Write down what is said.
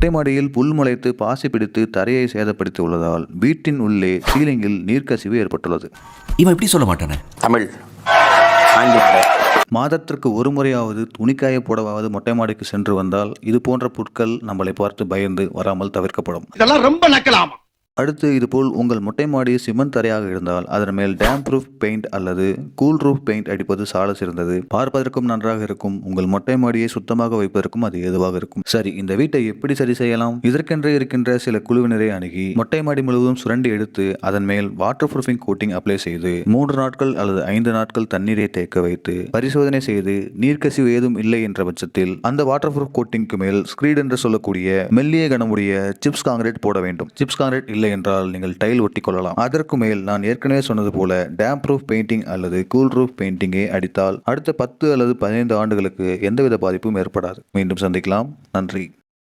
மொட்டை மாடியில் புல் முளைத்து பாசி பிடித்து தரையை சேதப்படுத்தி உள்ளதால் வீட்டின் உள்ளே சீலிங்கில் நீர்க்கசிவு ஏற்பட்டுள்ளது. இவன் இப்படி சொல்ல மாட்டானே? தமிழ். மாதத்திற்கு ஒரு முறையாவது துணிக்காய போடவாவது மொட்டை மாடிக்கு சென்று வந்தால் இது போன்ற புட்கள் நம்மளை பார்த்து பயந்து வராமல் தவிர்க்கப்படும். இதெல்லாம் ரொம்ப நக்கலாமா? அடுத்து இதுபோல் உங்கள் மொட்டை மாடி சிமெண்ட் தரையாக இருந்தால் அதன் மேல் டேம் ப்ரூஃப் பெயிண்ட் அல்லது கூல் ரூஃப் பெயிண்ட் அடிப்பது சால சிறந்தது. பார்ப்பதற்கும் நன்றாக இருக்கும். உங்கள் மொட்டை மாடியை சுத்தமாக வைப்பதற்கும் அது ஏதுவாக இருக்கும். சரி இந்த வீட்டை எப்படி சரி செய்யலாம்? இதற்கென்றே இருக்கின்ற சில குழுவினரை அணுகி மொட்டை மாடி முழுவதும் சுரண்டி எடுத்து அதன் மேல் வாட்டர் ப்ரூஃபிங் கோட்டிங் அப்ளை செய்து மூன்று நாட்கள் அல்லது ஐந்து நாட்கள் தண்ணீரை தேக்க வைத்து பரிசோதனை செய்து நீர்க்கசிவு ஏதும் இல்லை என்ற பட்சத்தில் அந்த வாட்டர் ப்ரூஃப் கோட்டிங்க்கு மேல் ஸ்கிரீட் என்று சொல்லக்கூடிய மெல்லிய கனமுடைய சிப்ஸ் காங்கிரீட் போட வேண்டும். சிப்ஸ் காங்கிரீட் இல்லை என்றால் நீங்கள் டைல் ஒட்டி கொள்ளலாம். அதற்கு மேல் நான் ஏற்கனவே சொன்னது போல டேம் ப்ரூஃப் பெயிண்டிங் அல்லது கூல் ரூஃப் பெயிண்டிங்கை அடித்தால் அடுத்த பத்து அல்லது பதினைந்து ஆண்டுகளுக்கு எந்தவித பாதிப்பும் ஏற்படாது. மீண்டும் சந்திக்கலாம். நன்றி.